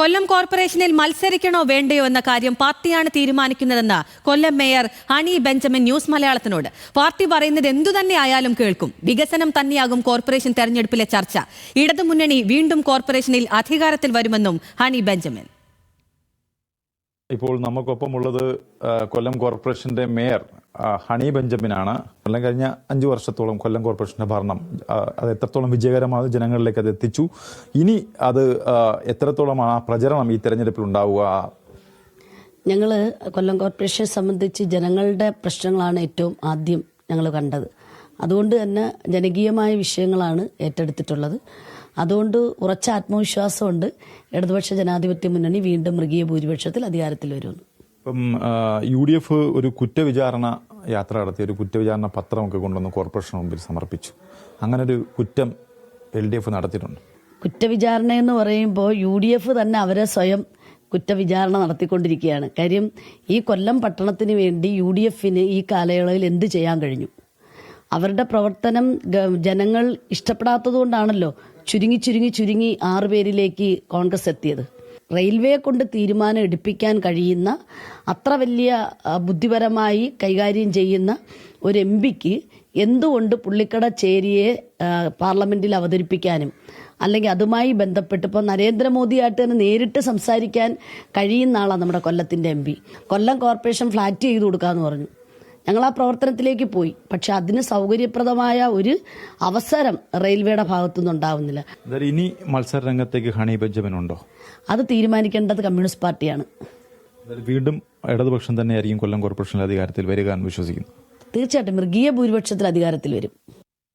കൊല്ലം കോർപ്പറേഷനിൽ മത്സരിക്കണോ വേണ്ടയോ എന്ന കാര്യം പാർട്ടിയാണ് തീരുമാനിക്കുന്നതെന്ന് കൊല്ലം മേയർ ഹണി ബെഞ്ചമിൻ ന്യൂസ് മലയാളത്തിനോട്. പാർട്ടി പറയുന്നത് എന്തു തന്നെ ആയാലും കേൾക്കും. വികസനം തന്നെയാകും കോർപ്പറേഷൻ തെരഞ്ഞെടുപ്പിലെ ചർച്ച. ഇടതുമുന്നണി വീണ്ടും കോർപ്പറേഷനിൽ അധികാരത്തിൽ വരുമെന്നും ഹണി ബെഞ്ചമിൻ. ഇപ്പോൾ നമുക്കൊപ്പമുള്ളത് കൊല്ലം കോർപ്പറേഷന്റെ മേയർ ഹണി ബെഞ്ചമിനാണ്. കൊല്ലം കഴിഞ്ഞ അഞ്ചു വർഷത്തോളം കൊല്ലം കോർപ്പറേഷന്റെ ഭരണം അത് എത്രത്തോളം വിജയകരമാണ് ജനങ്ങളിലേക്ക് അത് എത്തിച്ചു. ഇനി അത് എത്രത്തോളമാണ് എത്രത്തോളം ആ പ്രചരണം ഈ തെരഞ്ഞെടുപ്പിൽ ഉണ്ടാവുക? ഞങ്ങൾ കൊല്ലം കോർപ്പറേഷനെ സംബന്ധിച്ച് ജനങ്ങളുടെ പ്രശ്നങ്ങളാണ് ഏറ്റവും ആദ്യം ഞങ്ങൾ കണ്ടത്. അതുകൊണ്ട് തന്നെ ജനകീയമായ വിഷയങ്ങളാണ് ഏറ്റെടുത്തിട്ടുള്ളത്. അതുകൊണ്ട് ഉറച്ച ആത്മവിശ്വാസമുണ്ട്. ഇടതുപക്ഷ ജനാധിപത്യ മുന്നണി വീണ്ടും മൃഗീയ ഭൂരിപക്ഷത്തിൽ അധികാരത്തിൽ വരുമെന്ന് ഇപ്പം യു ഡി എഫ് ഒരു കുറ്റവിചാരണ യാത്ര നടത്തി ഒരു കുറ്റവിചാരണ പത്രമൊക്കെ കൊണ്ടുവന്ന് കോർപ്പറേഷന് മുമ്പിൽ സമർപ്പിച്ചു. അങ്ങനെ ഒരു കുറ്റം എൽ ഡി എഫ് നടത്തിയിട്ടുണ്ട്. കുറ്റവിചാരണ എന്ന് പറയുമ്പോൾ യു ഡി എഫ് തന്നെ അവരെ സ്വയം കുറ്റവിചാരണ നടത്തിക്കൊണ്ടിരിക്കുകയാണ്. കാര്യം ഈ കൊല്ലം പട്ടണത്തിന് വേണ്ടി യു ഡി എഫിന് ഈ കാലയളവിൽ എന്ത് ചെയ്യാൻ കഴിഞ്ഞു? അവരുടെ പ്രവർത്തനം ജനങ്ങൾ ഇഷ്ടപ്പെടാത്തതുകൊണ്ടാണല്ലോ ചുരുങ്ങി ചുരുങ്ങി ചുരുങ്ങി ആറ് പേരിലേക്ക് കോൺഗ്രസ് എത്തിയത്. റെയിൽവേയെ കൊണ്ട് തീരുമാനം എടുപ്പിക്കാൻ കഴിയുന്ന അത്ര വലിയ ബുദ്ധിപരമായി കൈകാര്യം ചെയ്യുന്ന ഒരു എം പിക്ക് എന്തുകൊണ്ട് പുള്ളിക്കട ചേരിയെ പാർലമെന്റിൽ അവതരിപ്പിക്കാനും അല്ലെങ്കിൽ അതുമായി ബന്ധപ്പെട്ട് ഇപ്പോൾ നരേന്ദ്രമോദിയായിട്ട് തന്നെ നേരിട്ട് സംസാരിക്കാൻ കഴിയുന്ന ആളാണ് നമ്മുടെ കൊല്ലത്തിന്റെ എം കൊല്ലം കോർപ്പറേഷൻ ഫ്ലാറ്റ് ചെയ്ത് കൊടുക്കാമെന്ന് പറഞ്ഞു. ഞങ്ങൾ ആ പ്രവർത്തനത്തിലേക്ക് പോയി. പക്ഷെ അതിന് സൗകര്യപ്രദമായ ഒരു അവസരം റെയിൽവേയുടെ ഭാഗത്തുനിന്ന് ഉണ്ടാവുന്നില്ല. ഇനി മത്സര രംഗത്തേക്ക് ഹണി ബെഞ്ചമിൻ ഉണ്ടോ? അത് തീരുമാനിക്കേണ്ടത് കമ്മ്യൂണിസ്റ്റ് പാർട്ടിയാണ്. വീണ്ടും ഇടതുപക്ഷം തന്നെയായിരിക്കും കൊല്ലം കോർപ്പറേഷനിലെ അധികാരത്തിൽ വരിക എന്ന് വിശ്വസിക്കുന്നു. തീർച്ചയായിട്ടും മൃഗീയ ഭൂരിപക്ഷത്തിൽ അധികാരത്തിൽ വരും.